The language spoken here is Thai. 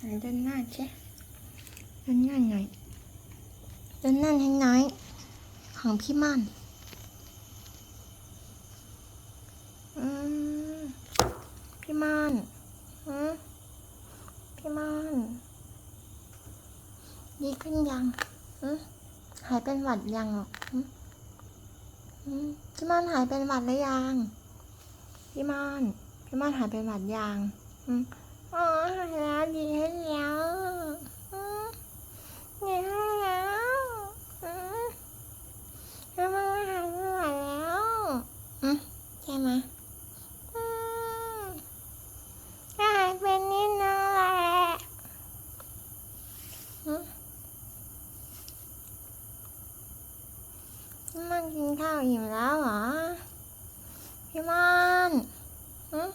เดินหน้าใช่เดินหน้าหน่อยเดินหน้าให้น้อยของพี่ม่อนอืมพี่ม่อนอืมพี่ม่อนดีขึ้นยังอืมหายเป็นหวัดยังหรอกอืมอืมพี่ม่อนหายเป็นหวัดหรือยังพี่ม่อนพี่ม่อนหายเป็นหวัดยัง อ๋อหายแล้วดีให้แล้วดีให้แล้วแล้วมันหายไปไแล้วอะใช่ไหมหายไปนิดนึงแหละมันกินข้าวอิ่มแล้วเหรอพี่มอนอืม